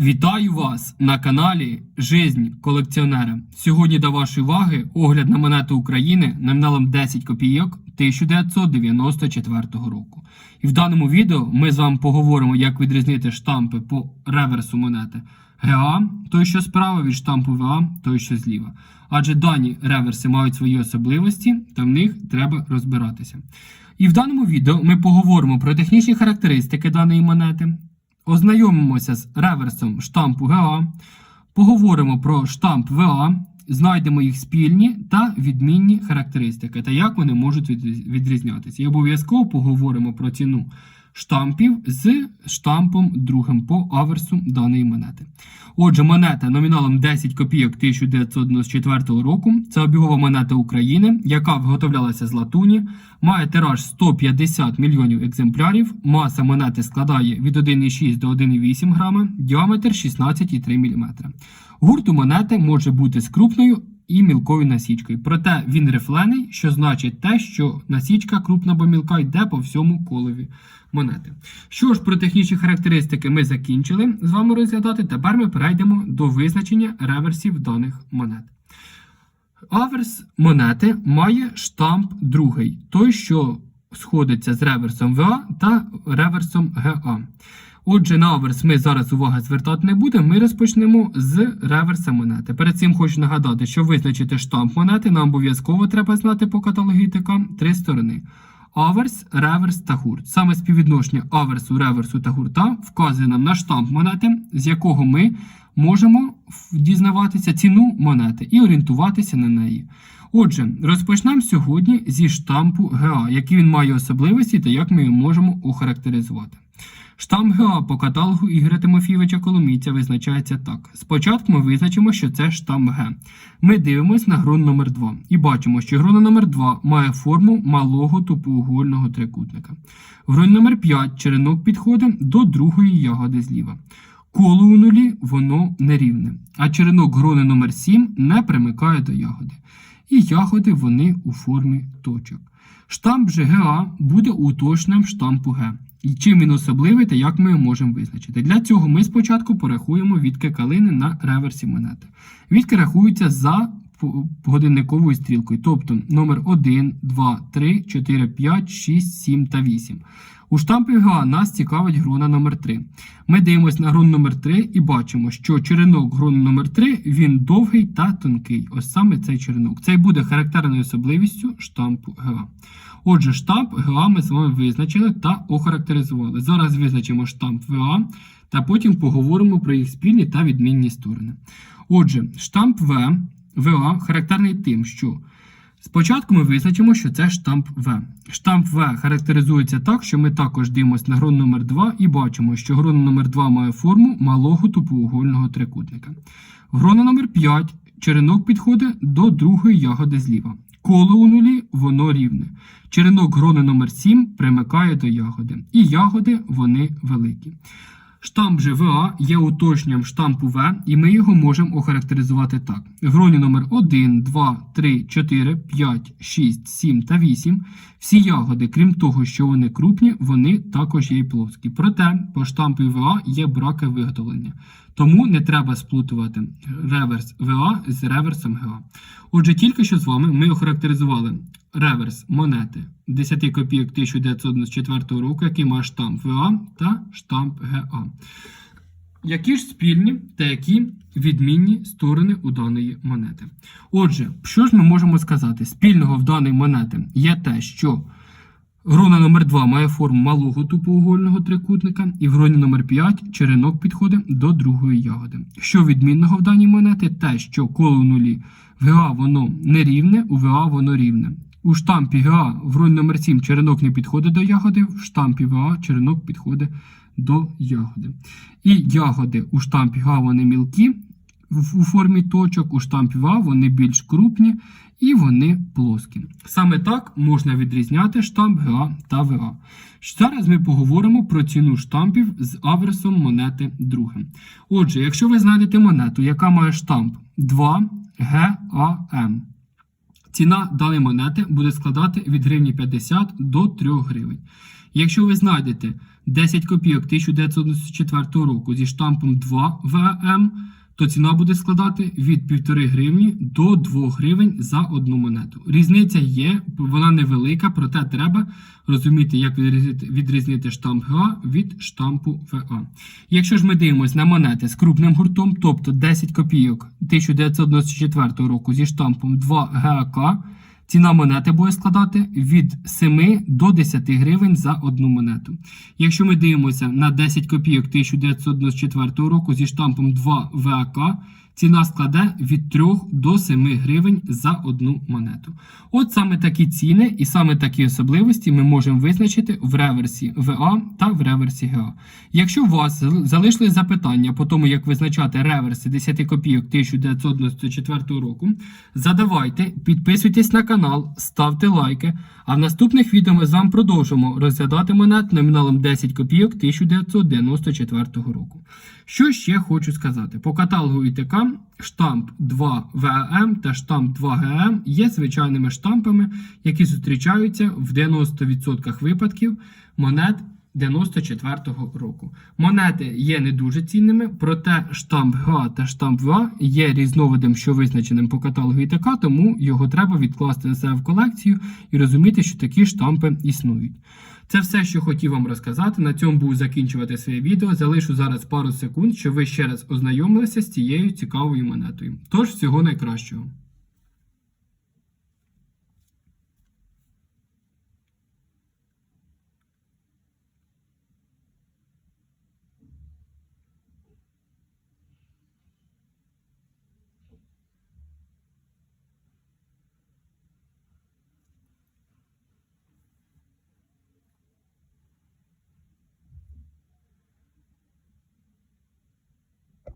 Вітаю вас на каналі Жизнь колекціонера. Сьогодні до вашої уваги огляд на монету України номіналом 10 копійок 1994 року. І в даному відео ми з вами поговоримо, як відрізнити штампи по реверсу монети ГА, той, що справа від штампу ВА, той, що зліва. Адже дані реверси мають свої особливості, та в них треба розбиратися. І в даному відео ми поговоримо про технічні характеристики даної монети, ознайомимося з реверсом штампу ГА, поговоримо про штамп ВА, знайдемо їх спільні та відмінні характеристики та як вони можуть відрізнятися. І обов'язково поговоримо про ціну штампів з штампом другим по аверсу даної монети. Отже, монета номіналом 10 копійок 1994 року. Це обігова монета України, яка виготовлялася з латуні, має тираж 150 мільйонів екземплярів. Маса монети складає від 1,6 до 1,8 грама, діаметр 16,3 мм. Гурт у монети може бути з крупною і мілкою насічкою. Проте він рифлений, що значить те, що насічка крупна або мілка йде по всьому колові монети. Що ж про технічні характеристики ми закінчили з вами розглядати. Тепер ми перейдемо до визначення реверсів даних монет. Аверс монети має штамп другий, той, що сходиться з реверсом ВА та реверсом ГА. Отже, на аверс ми зараз уваги звертати не будемо. Ми розпочнемо з реверса монети. Перед цим хочу нагадати, що визначити штамп монети нам обов'язково треба знати по каталогітикам три сторони. Аверс, реверс та гурт. Саме співвідношення аверсу, реверсу та гурта вказує нам на штамп монети, з якого ми можемо дізнаватися ціну монети і орієнтуватися на неї. Отже, розпочнемо сьогодні зі штампу ГА, які він має особливості та як ми його можемо охарактеризувати. Штамп ГА по каталогу Ігоря Тимофійовича Коломійця визначається так. Спочатку ми визначимо, що це штамп Г. Ми дивимось на грон номер 2 і бачимо, що грон номер 2 має форму малого тупоугольного трикутника. В гроні номер 5 черенок підходить до другої ягоди зліва. Коло у нулі воно нерівне, а черенок грони номер 7 не примикає до ягоди. І ягоди вони у формі точок. Штамп же ГА буде уточненням штампу Г. Чим він особливий та як ми його можемо визначити. Для цього ми спочатку порахуємо відки калини на реверсі монети. Відки рахуються за годинниковою стрілкою, тобто номер 1, 2, 3, 4, 5, 6, 7 та 8. У штампі ГА нас цікавить грона номер 3. Ми дивимося на грон номер 3 і бачимо, що черенок грону номер 3 він довгий та тонкий. Ось саме цей черенок. Це й буде характерною особливістю штампу ГА. Отже, штамп ГА ми з вами визначили та охарактеризували. Зараз визначимо штамп ВА та потім поговоримо про їх спільні та відмінні сторони. Отже, штамп В, ВА характерний тим, що спочатку ми визначимо, що це штамп В. Штамп В характеризується так, що ми також дивимося на грон номер 2 і бачимо, що грон номер 2 має форму малого тупоугольного трикутника. Грона номер 5 черенок підходить до другої ягоди зліва. Коло у нулі воно рівне. Черенок грони номер 7 примикає до ягоди. І ягоди вони великі. Штамп же ВА є уточненням штампу В, і ми його можемо охарактеризувати так. В гроні номер 1, 2, 3, 4, 5, 6, 7 та 8. Всі ягоди, крім того, що вони крупні, вони також є й плоскі. Проте по штампу ВА є браки виготовлення. Тому не треба сплутувати реверс ВА з реверсом ГА. Отже, тільки що з вами ми охарактеризували реверс монети 10 копійок 1994 року, який має штамп ВА та штамп ГА. Які ж спільні та які відмінні сторони у даної монети? Отже, що ж ми можемо сказати? Спільного в даної монети є те, що Грона номер 2 має форму малого тупоугольного трикутника, і в гроні номер 5 черенок підходить до другої ягоди. Що відмінного в даній монеті? Те, що коло нулі в ГА воно не рівне, у ВА воно рівне. У штампі ГА в гроні номер 7 черенок не підходить до ягоди, в штампі ВА черенок підходить до ягоди. І ягоди у штампі ГА вони мілкі у формі точок, у штампі ВА вони більш крупні і вони плоскі. Саме так можна відрізняти штамп ГА та ВА. Зараз ми поговоримо про ціну штампів з аверсом монети другим. Отже, якщо ви знайдете монету, яка має штамп 2 ГАМ, ціна даної монети буде складати від гривні 50 до 3 гривень. Якщо ви знайдете 10 копійок 1994 року зі штампом 2 ВМ, то ціна буде складати від 1,5 гривні до 2 гривень за одну монету. Різниця є, вона невелика, проте треба розуміти, як відрізнити, штамп ГА від штампу ВА. Якщо ж ми дивимося на монети з крупним гуртом, тобто 10 копійок 1994 року зі штампом 2 ГАК, ціна монети буде складати від 7 до 10 гривень за одну монету. Якщо ми дивимося на 10 копійок 1994 року зі штампом 2 ВАК, ціна складе від 3 до 7 гривень за одну монету. От саме такі ціни і саме такі особливості ми можемо визначити в реверсі ВА та в реверсі ГА. Якщо у вас зал- залишились запитання по тому, як визначати реверси 10 копійок 1994 року, задавайте, підписуйтесь на канал, ставте лайки. А в наступних відео ми з вами продовжимо розглядати монет номіналом 10 копійок 1994 року. Що ще хочу сказати? По каталогу ІТК штамп 2 ВМ та штамп 2 ГМ є звичайними штампами, які зустрічаються в 90% випадків монет 94-го року. Монети є не дуже цінними, проте штамп ГА та штамп ВА є різновидом, що визначеним по каталогу ІТК, тому його треба відкласти на себе в колекцію і розуміти, що такі штампи існують. Це все, що хотів вам розказати. На цьому буду закінчувати своє відео. Залишу зараз пару секунд, щоб ви ще раз ознайомилися з цією цікавою монетою. Тож, всього найкращого.